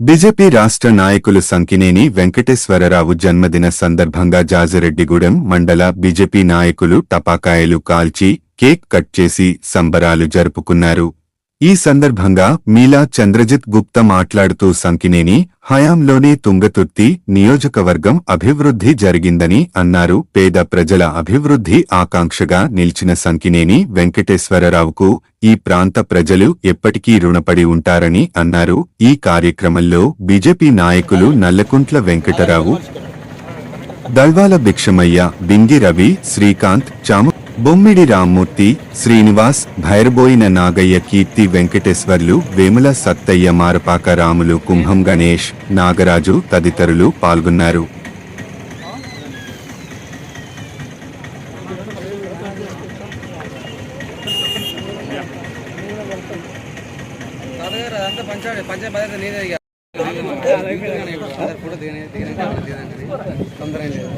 BJP రాష్ట్ర నాయకులు సంకినేని వెంకటేశ్వరరావు జన్మదిన సందర్భంగా జాజిరెడ్డిగూడెం మండల బీజేపీ నాయకులు టపాకాయలు కాల్చి కేక్ కట్ చేసి సంబరాలు జరుపుకున్నారు. ఈ సందర్భంగా మీలా చంద్రజిత్ గుప్తా మాట్లాడుతూ సంకినేని హయాంలోనే తుంగతుర్తి నియోజకవర్గం అభివృద్ధి జరిగిందని అన్నారు. పేద ప్రజల అభివృద్ధి ఆకాంక్షగా నిలిచిన సంకినేని వెంకటేశ్వరరావుకు ఈ ప్రాంత ప్రజలు ఎప్పటికీ రుణపడి ఉంటారని అన్నారు. ఈ కార్యక్రమంలో బీజేపీ నాయకులు నల్లకుంట్ల వెంకటరావు దల్వాల భిక్షమయ్య బింగి రవి శ్రీకాంత్ చాము బొమ్మిడి రామ్మూర్తి శ్రీనివాస్ భైరబోయిన నాగయ్య కీర్తి వెంకటేశ్వర్లు వేముల సత్తయ్య మారపాక రాములు కుంభం గణేష్ నాగరాజు తదితరులు పాల్గొన్నారు. అదంతా పంచాడు. పంచాయతీ బాధ్యత నేనే ఇక. ఫోటో దిగనే దిగనే తొందర ఏం లేదు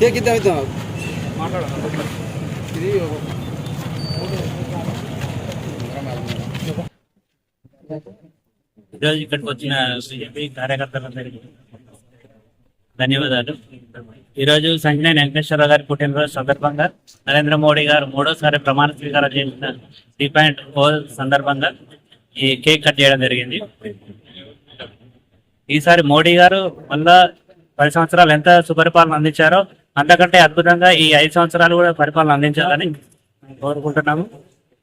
కేక్ ఇద్దాం ఇద్దాం. ఇది ఈరోజు ఇక్కడికి వచ్చిన బీజేపీ కార్యకర్తలందరికీ. ధన్యవాదాలు. ఈరోజు సంజయ్ వెంకటేశ్వర గారి పుట్టినరోజు సందర్భంగా నరేంద్ర మోడీ గారు మూడోసారి ప్రమాణ స్వీకారం చేసిన త్రీ పాయింట్ సందర్భంగా ఈ కేక్ కట్ చేయడం జరిగింది. ఈసారి మోడీ గారు మళ్ళా పది సంవత్సరాలు ఎంత సుపరిపాలన అందించారో అంతకంటే అద్భుతంగా ఈ ఐదు సంవత్సరాలు కూడా పరిపాలన అందించాలని కోరుకుంటున్నాము.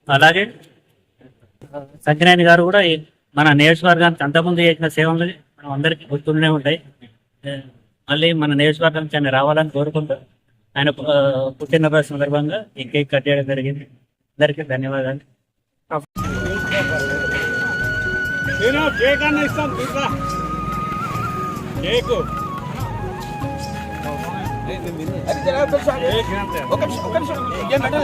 అలాగే సంజనేని గారు కూడా మన నియోజకవర్గానికి అంతకుముందు చేసిన సేవలు మనం అందరికీ గుర్తుండే ఉంటాయి. మళ్ళీ మన నియోజకవర్గానికి ఆయన రావాలని కోరుకుంటూ ఆయన పుట్టినరోజు సందర్భంగా ఈ కేక్ కట్ చేయడం జరిగింది. అందరికీ ధన్యవాదాలు. నేను కేక్ అన్న ఇస్తాను చూసా కేకు. కేక్ అంతే.